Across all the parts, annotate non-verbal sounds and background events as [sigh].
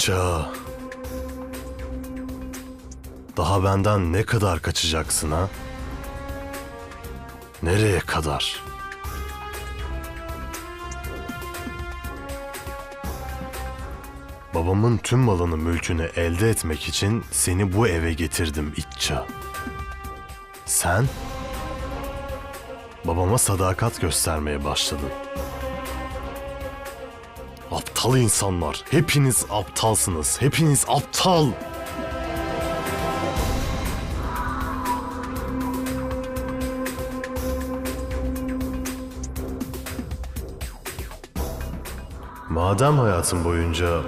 İtça. Daha benden ne kadar kaçacaksın ha? Nereye kadar? Babamın tüm malını mülkünü elde etmek için seni bu eve getirdim İtça. Sen babama sadakat göstermeye başladın. Aptal insanlar. Hepiniz aptalsınız. Hepiniz aptal. Madem hayatın boyunca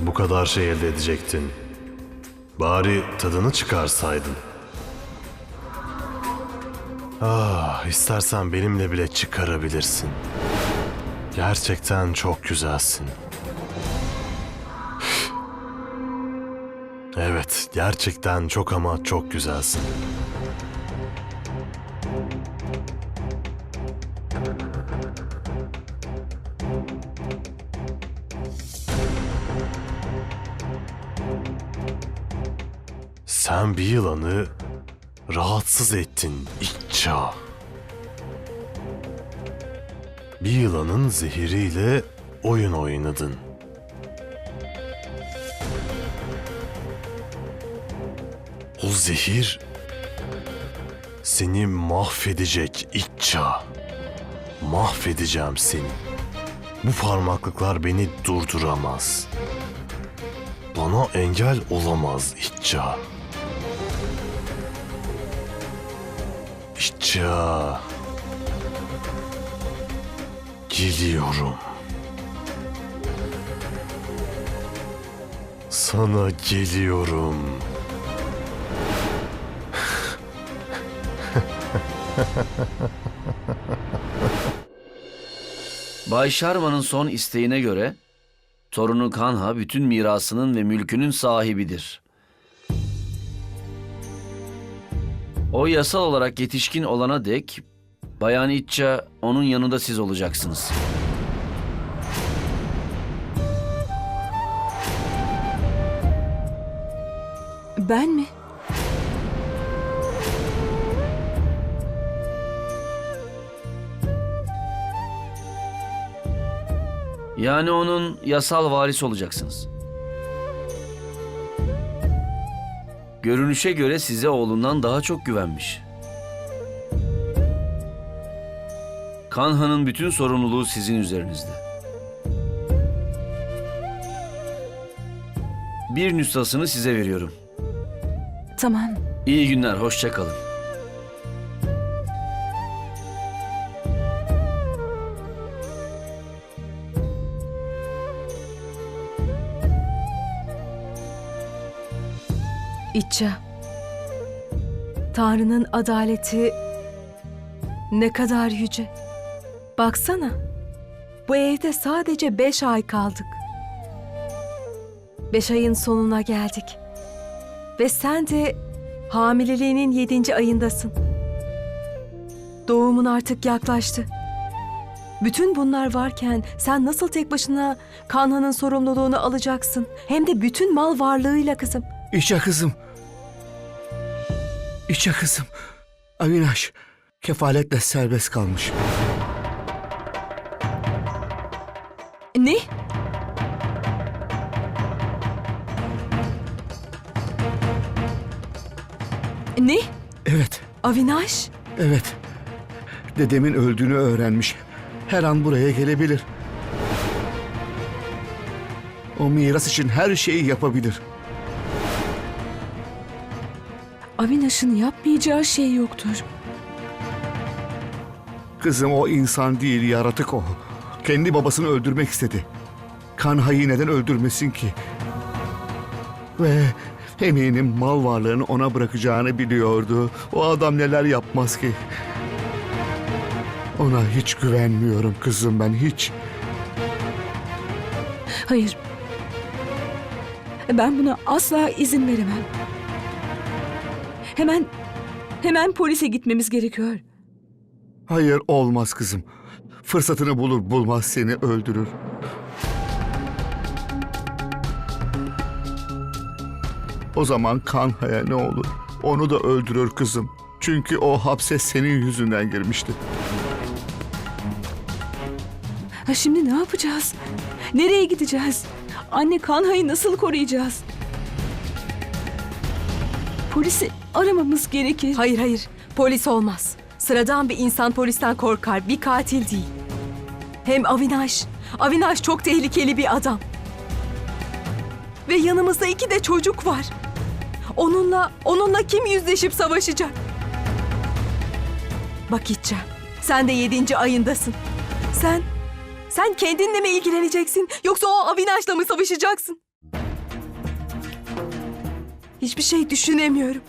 bu kadar şey elde edecektin, bari tadını çıkarsaydın. Ah, istersen benimle bile çıkarabilirsin. Gerçekten çok güzelsin. Evet, gerçekten çok ama çok güzelsin. Sen bir yılanı rahatsız ettin İtça. Bir yılanın zehiriyle oyun oynadın. O zehir seni mahvedecek İtça. Mahvedeceğim seni. Bu parmaklıklar beni durduramaz. Bana engel olamaz İtça. İtça. Geliyorum. Sana geliyorum. [laughs] Bay Sharma'nın son isteğine göre torunu Kanha bütün mirasının ve mülkünün sahibidir. O yasal olarak yetişkin olana dek Bayan İtça onun yanında siz olacaksınız. Ben mi? Yani onun yasal varisi olacaksınız. Görünüşe göre size oğlundan daha çok güvenmiş. Kanha'nın bütün sorumluluğu sizin üzerinizde. Bir nüshasını size veriyorum. Tamam. İyi günler, hoşça kalın. İtça. Tanrı'nın adaleti ne kadar yüce. Baksana. Bu evde sadece beş ay kaldık. Beş ayın sonuna geldik. Ve sen de hamileliğinin yedinci ayındasın. Doğumun artık yaklaştı. Bütün bunlar varken sen nasıl tek başına Kanhan'ın sorumluluğunu alacaksın? Hem de bütün mal varlığıyla kızım. İşe kızım. İşe kızım. Avinaş kefaletle serbest kalmış. Ne? Ne? Evet, Avinaş? evet. Dedemin öldüğünü öğrenmiş. Her an buraya gelebilir. O miras için her şeyi yapabilir. Avinaş'ın yapmayacağı şey yoktur. Kızım o insan değil, yaratık o. Kendi babasını öldürmek istedi. Kanha'yı neden öldürmesin ki? Ve eminim mal varlığını ona bırakacağını biliyordu. O adam neler yapmaz ki? Ona hiç güvenmiyorum kızım ben hiç. Hayır. Ben buna asla izin veremem. Hemen, hemen polise gitmemiz gerekiyor. Hayır olmaz kızım. Fırsatını bulur bulmaz seni öldürür. O zaman Kanha'ya ne olur? Onu da öldürür kızım. Çünkü o hapse senin yüzünden girmişti. Ha şimdi ne yapacağız? Nereye gideceğiz? Anne Kanha'yı nasıl koruyacağız? Polisi aramamız gerekir. Hayır hayır polis olmaz. Sıradan bir insan polisten korkar bir katil değil. Hem Avinaş, Avinaş çok tehlikeli bir adam. Ve yanımızda iki de çocuk var. Onunla, onunla kim yüzleşip savaşacak? Bak İtça, sen de yedinci ayındasın. Sen, sen kendinle mi ilgileneceksin yoksa o Avinaş'la mı savaşacaksın? Hiçbir şey düşünemiyorum.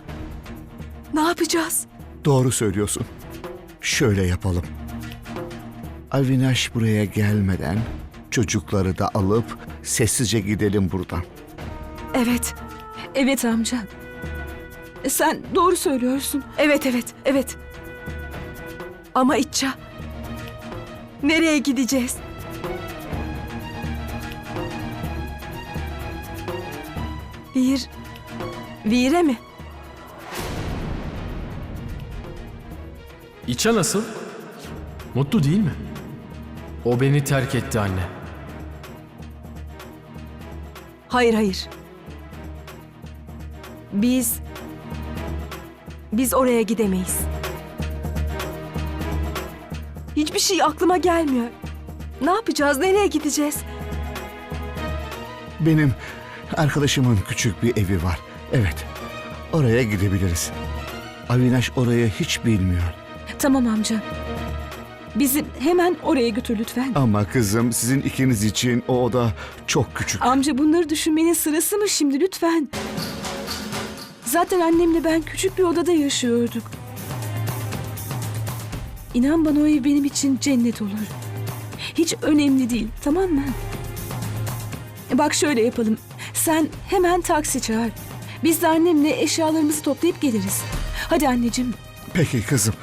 Ne yapacağız? Doğru söylüyorsun. Şöyle yapalım. Avinaş buraya gelmeden çocukları da alıp sessizce gidelim buradan. Evet, Evet amca. Sen doğru söylüyorsun. evet, evet, evet. Ama İtça, nereye gideceğiz? Vir, Vire mi? İça nasıl? Mutlu değil mi? O beni terk etti anne. Hayır, hayır. Biz, biz oraya gidemeyiz. Hiçbir şey aklıma gelmiyor. Ne yapacağız? Nereye gideceğiz? Benim arkadaşımın küçük bir evi var. Evet, oraya gidebiliriz. Avinaş orayı hiç bilmiyor. Tamam amca. Bizi hemen oraya götür lütfen. Ama kızım sizin ikiniz için o oda çok küçük. Amca bunları düşünmenin sırası mı şimdi lütfen? Zaten annemle ben küçük bir odada yaşıyorduk. İnan bana o ev benim için cennet olur. Hiç önemli değil, tamam mı? Bak şöyle yapalım. Sen hemen taksi çağır. Biz de annemle eşyalarımızı toplayıp geliriz. Hadi anneciğim, Peki kızım.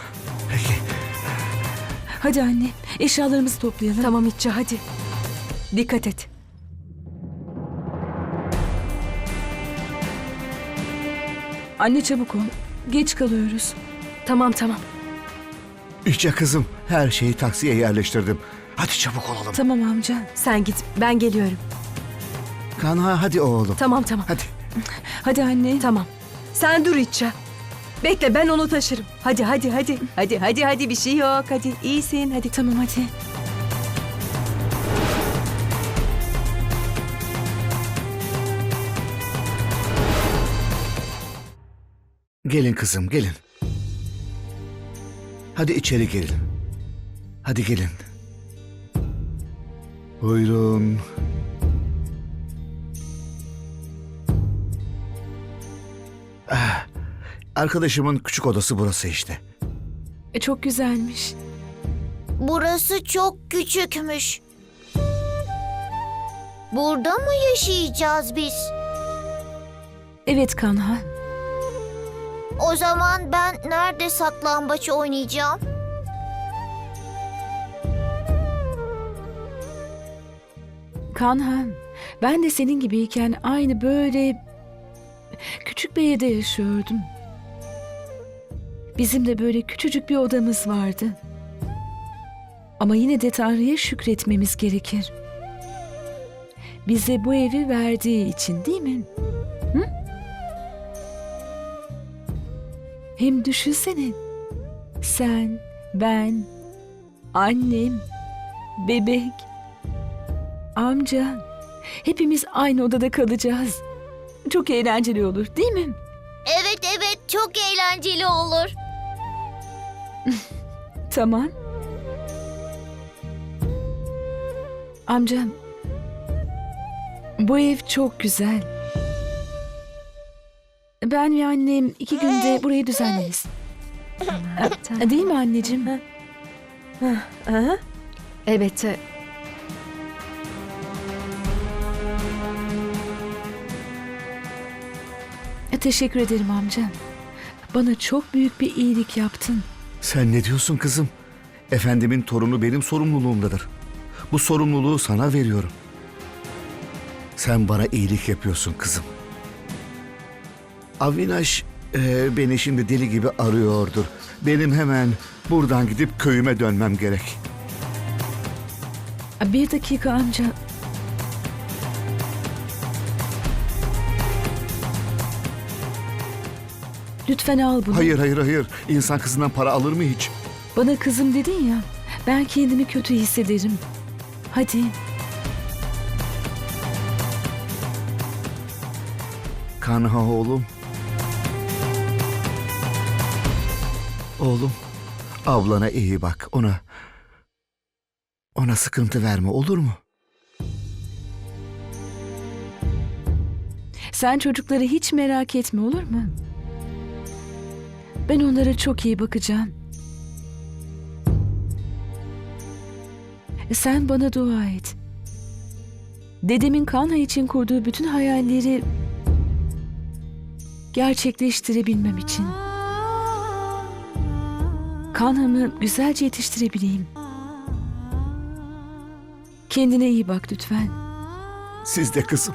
Hadi anne. Eşyalarımızı toplayalım. Tamam İtça, hadi. Dikkat et. Anne çabuk ol. Geç kalıyoruz. Tamam, tamam. İşte kızım, her şeyi taksiye yerleştirdim. Hadi çabuk olalım. Tamam amca. Sen git, ben geliyorum. Kanha hadi oğlum. Tamam, tamam. Hadi. Hadi anne. Tamam. Sen dur İtça. Bekle ben onu taşırım. Hadi hadi hadi. Hadi hadi hadi bir şey yok. Hadi iyisin hadi. Tamam hadi. Gelin kızım, gelin. Hadi içeri gelin. Hadi gelin. Buyurun. Arkadaşımın küçük odası burası işte. E, çok güzelmiş. Burası çok küçükmüş. Burada mı yaşayacağız biz? Evet Kanha. O zaman ben nerede saklambaç oynayacağım? Kanha. Ben de senin gibiyken aynı böyle küçük bir evde yaşıyordum. Bizim de böyle küçücük bir odamız vardı. Ama yine de Tanrı'ya şükretmemiz gerekir. Bize bu evi verdiği için değil mi? Hı? Hem düşünsene. Sen, ben, annem, bebek, amca. Hepimiz aynı odada kalacağız. Çok eğlenceli olur değil mi? Evet evet çok eğlenceli olur. [laughs] Tamam. Amcam. Bu ev çok güzel. Ben ve annem iki günde burayı düzenleriz. [laughs] Değil mi anneciğim? Aha. Evet. e, Teşekkür ederim amcam. Bana çok büyük bir iyilik yaptın. Sen ne diyorsun kızım? Efendimin torunu benim sorumluluğumdadır. Bu sorumluluğu sana veriyorum. Sen bana iyilik yapıyorsun kızım. Avinaş e, beni şimdi deli gibi arıyordur. Benim hemen buradan gidip köyüme dönmem gerek. Bir dakika amca. Lütfen al bunu. Hayır hayır hayır. İnsan kızından para alır mı hiç? Bana kızım dedin ya. Ben kendimi kötü hissederim. Hadi. Kanha oğlum. Oğlum, ablana iyi bak. Ona ona sıkıntı verme olur mu? Sen çocukları hiç merak etme olur mu? Ben onlara çok iyi bakacağım. Sen bana dua et. Dedemin Kanha için kurduğu bütün hayalleri gerçekleştirebilmem için. Kanham'ı güzelce yetiştirebileyim. Kendine iyi bak lütfen. Siz de kızım.